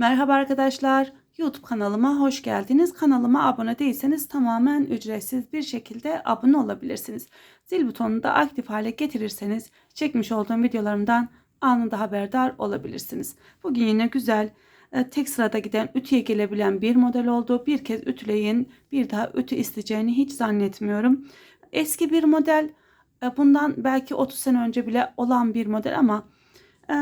Merhaba arkadaşlar. YouTube kanalıma hoş geldiniz. Kanalıma abone değilseniz tamamen ücretsiz bir şekilde abone olabilirsiniz. Zil butonunu da aktif hale getirirseniz çekmiş olduğum videolarımdan anında haberdar olabilirsiniz. Bugün yine güzel e, tek sırada giden ütüye gelebilen bir model oldu. Bir kez ütüleyin bir daha ütü isteyeceğini hiç zannetmiyorum. Eski bir model e, bundan belki 30 sene önce bile olan bir model ama e,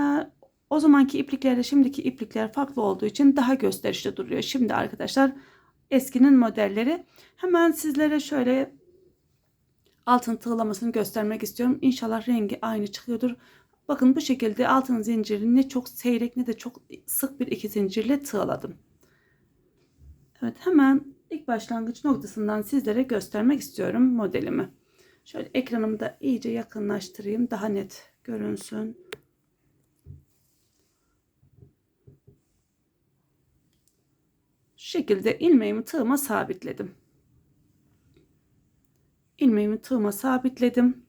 o zamanki ipliklerle şimdiki iplikler farklı olduğu için daha gösterişli duruyor. Şimdi arkadaşlar eskinin modelleri. Hemen sizlere şöyle altın tığlamasını göstermek istiyorum. İnşallah rengi aynı çıkıyordur. Bakın bu şekilde altın zincirini ne çok seyrek ne de çok sık bir iki zincirle tığladım. Evet hemen ilk başlangıç noktasından sizlere göstermek istiyorum modelimi. Şöyle ekranımı da iyice yakınlaştırayım daha net görünsün. Şu şekilde ilmeğimi tığıma sabitledim. İlmeğimi tığıma sabitledim.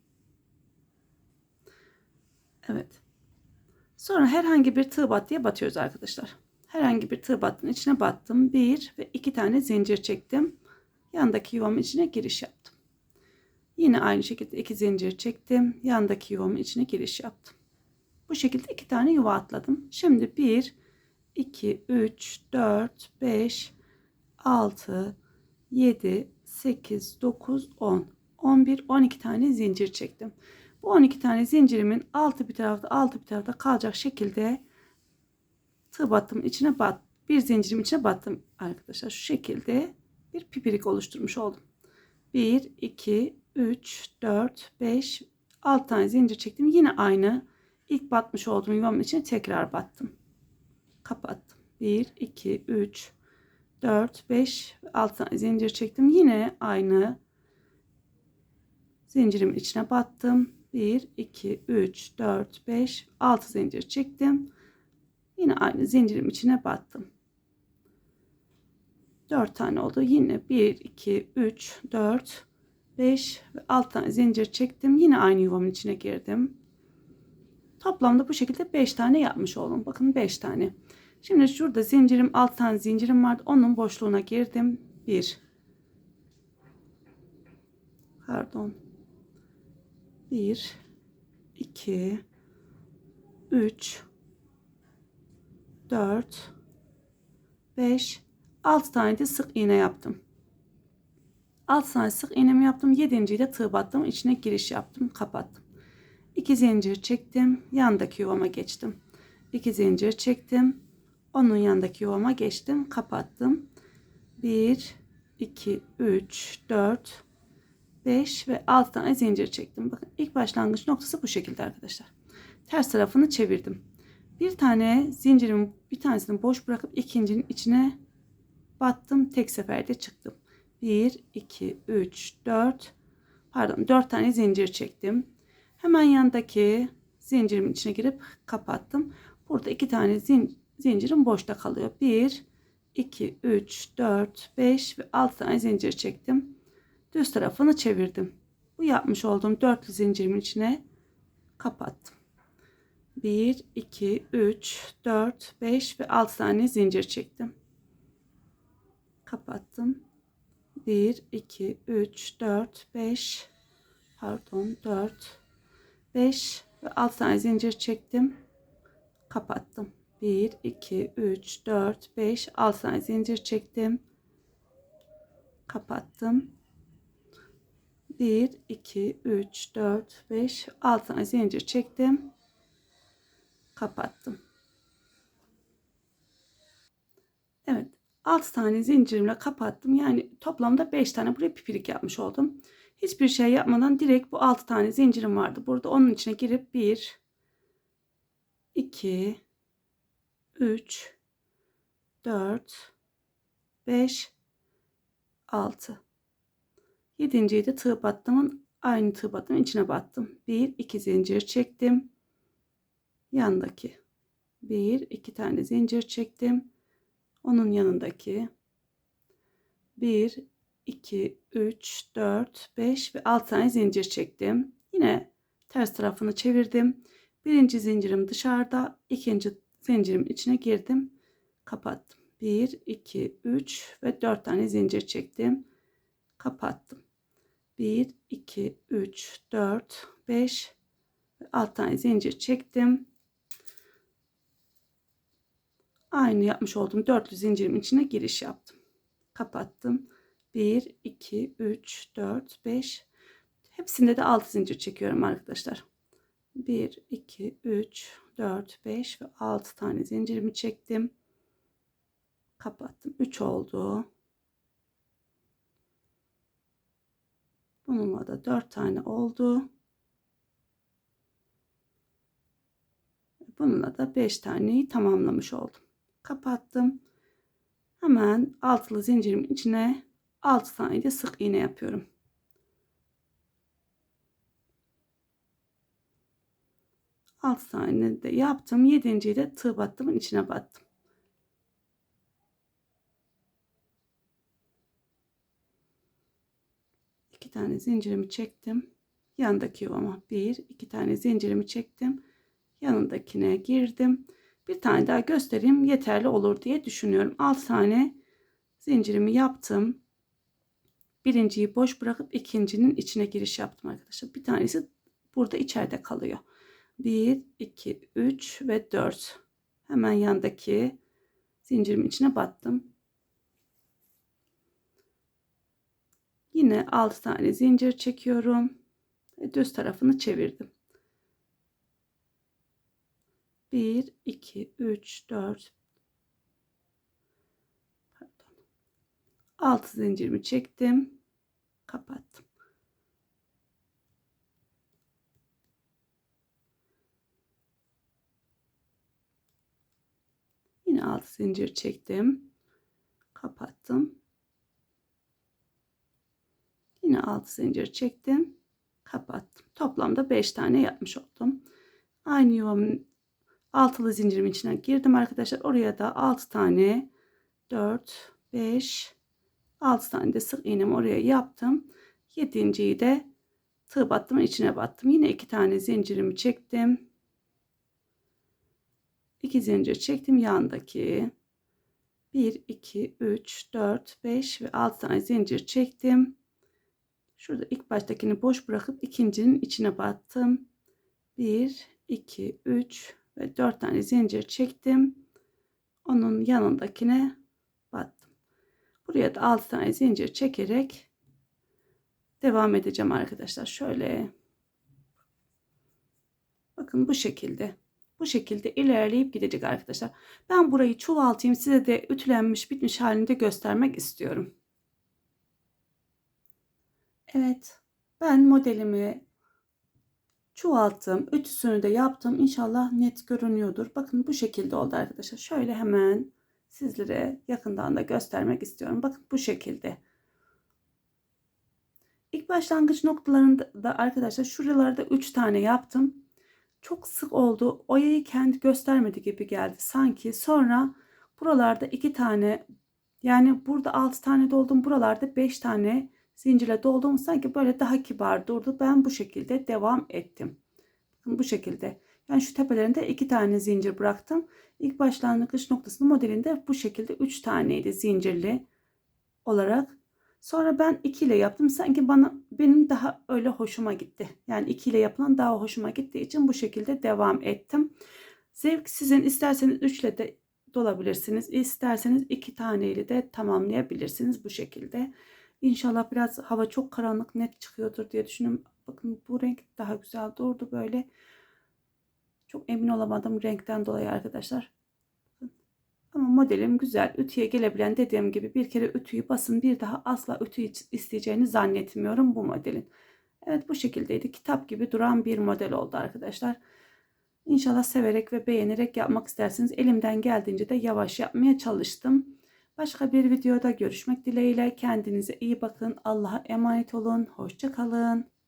Evet. Sonra herhangi bir tığ battıya batıyoruz arkadaşlar. Herhangi bir tığ battının içine battım. Bir ve iki tane zincir çektim. Yandaki yuvamın içine giriş yaptım. Yine aynı şekilde iki zincir çektim. Yandaki yuvamın içine giriş yaptım. Bu şekilde iki tane yuva atladım. Şimdi bir 2, 3, 4, 5, 6, 7, 8, 9, 10, 11, 12 tane zincir çektim. Bu 12 tane zincirimin altı bir tarafta altı bir tarafta kalacak şekilde tığ battım içine bat bir zincirim içine battım. Arkadaşlar şu şekilde bir pipirik oluşturmuş oldum. 1 2 3 4 5 6 tane zincir çektim. Yine aynı. İlk batmış olduğum yuvamın içine tekrar battım kapattım. 1 2 3 4 5 6 tane zincir çektim. Yine aynı zincirimin içine battım. 1 2 3 4 5 6 zincir çektim. Yine aynı zincirim içine battım. 4 tane oldu. Yine 1 2 3 4 5 ve 6 tane zincir çektim. Yine aynı yuvamın içine girdim. Toplamda bu şekilde 5 tane yapmış oldum. Bakın 5 tane. Şimdi şurada zincirim 6 tane zincirim vardı. Onun boşluğuna girdim. 1 Pardon. 1 2 3 4 5 6 tane de sık iğne yaptım. 6 tane sık iğnemi yaptım. 7. de tığ battım. içine giriş yaptım. Kapattım. 2 zincir çektim. Yandaki yuvama geçtim. 2 zincir çektim. Onun yanındaki yuvama geçtim. Kapattım. 1, 2, 3, 4, 5 ve 6 tane zincir çektim. Bakın ilk başlangıç noktası bu şekilde arkadaşlar. Ters tarafını çevirdim. Bir tane zincirimin bir tanesini boş bırakıp ikincinin içine battım. Tek seferde çıktım. 1, 2, 3, 4 pardon 4 tane zincir çektim. Hemen yandaki zincirimin içine girip kapattım. Burada iki tane zincir zincirim boşta kalıyor. 1, 2, 3, 4, 5 ve 6 tane zincir çektim. Düz tarafını çevirdim. Bu yapmış olduğum dörtlü zincirimin içine kapattım. 1, 2, 3, 4, 5 ve 6 tane zincir çektim. Kapattım. 1, 2, 3, 4, 5, pardon 4, 5 ve 6 tane zincir çektim. Kapattım. 1, 2, 3, 4, 5, 6 tane zincir çektim. Kapattım. 1, 2, 3, 4, 5, 6 tane zincir çektim. Kapattım. Evet. 6 tane zincirimle kapattım. Yani toplamda 5 tane buraya pipirik yapmış oldum. Hiçbir şey yapmadan direkt bu 6 tane zincirim vardı. Burada onun içine girip 1 2 3 4 5 6 Yedinciyi de tığ battımın aynı tığ battımın içine battım. 1 2 zincir çektim. Yandaki 1 2 tane zincir çektim. Onun yanındaki 1 2 3 4 5 ve 6 tane zincir çektim. Yine ters tarafını çevirdim. Birinci zincirim dışarıda, ikinci zincirimin içine girdim kapattım. 1 2 3 ve 4 tane zincir çektim. Kapattım. 1 2 3 4 5 ve 6 tane zincir çektim. Aynı yapmış olduğum dörtlü zincirimin içine giriş yaptım. Kapattım. 1 2 3 4 5 Hepsinde de 6 zincir çekiyorum arkadaşlar. 1 2 3 4 5 ve 6 tane zincirimi çektim. Kapattım. 3 oldu. Bununla da 4 tane oldu. Bununla da 5 taneyi tamamlamış oldum. Kapattım. Hemen altılı zincirimin içine 6 tane de sık iğne yapıyorum. Altı tane de yaptım. Yedinciyi de tığ battımın içine battım. İki tane zincirimi çektim. Yandaki yuvama bir, iki tane zincirimi çektim. Yanındakine girdim. Bir tane daha göstereyim yeterli olur diye düşünüyorum. 6 tane zincirimi yaptım. Birinciyi boş bırakıp ikincinin içine giriş yaptım arkadaşlar. Bir tanesi burada içeride kalıyor. 1, 2, 3 ve 4. Hemen yandaki zincirimin içine battım. Yine 6 tane zincir çekiyorum. Ve düz tarafını çevirdim. 1, 2, 3, 4, pardon. 6 zincirimi çektim. Kapattım. Yine 6 zincir çektim. Kapattım. Yine 6 zincir çektim. Kapattım. Toplamda 5 tane yapmış oldum. Aynı yuvamın altılı zincirimin içine girdim arkadaşlar. Oraya da 6 tane 4 5 6 tane de sık iğnemi oraya yaptım. 7.yi de tığ battım içine battım. Yine 2 tane zincirimi çektim. 2 zincir çektim yandaki 1 2 3 4 5 ve 6 tane zincir çektim. Şurada ilk baştakini boş bırakıp ikincinin içine battım. 1 2 3 ve 4 tane zincir çektim. Onun yanındakine battım. Buraya da 6 tane zincir çekerek devam edeceğim arkadaşlar. Şöyle bakın bu şekilde. Bu şekilde ilerleyip gidecek arkadaşlar. Ben burayı çoğaltayım size de ütülenmiş bitmiş halinde göstermek istiyorum. Evet ben modelimi çoğalttım. Ütüsünü de yaptım. İnşallah net görünüyordur. Bakın bu şekilde oldu arkadaşlar. Şöyle hemen sizlere yakından da göstermek istiyorum. Bakın bu şekilde. İlk başlangıç noktalarında da arkadaşlar şuralarda 3 tane yaptım. Çok sık oldu. Oyayı kendi göstermedi gibi geldi sanki. Sonra buralarda 2 tane yani burada 6 tane doldum. Buralarda 5 tane zincirle doldum. Sanki böyle daha kibar durdu. Ben bu şekilde devam ettim. Bu şekilde. Yani şu tepelerinde iki tane zincir bıraktım. İlk başlangıç noktasının modelinde bu şekilde üç taneydi zincirli olarak. Sonra ben 2 ile yaptım. Sanki bana benim daha öyle hoşuma gitti. Yani 2 ile yapılan daha hoşuma gittiği için bu şekilde devam ettim. Zevk sizin isterseniz 3 ile de dolabilirsiniz. İsterseniz 2 taneyle de tamamlayabilirsiniz bu şekilde. İnşallah biraz hava çok karanlık net çıkıyordur diye düşünüyorum. Bakın bu renk daha güzel durdu böyle. Çok emin olamadım renkten dolayı arkadaşlar. Ama modelim güzel. Ütüye gelebilen dediğim gibi bir kere ütüyü basın bir daha asla ütü isteyeceğini zannetmiyorum bu modelin. Evet bu şekildeydi. Kitap gibi duran bir model oldu arkadaşlar. İnşallah severek ve beğenerek yapmak isterseniz elimden geldiğince de yavaş yapmaya çalıştım. Başka bir videoda görüşmek dileğiyle kendinize iyi bakın. Allah'a emanet olun. Hoşçakalın.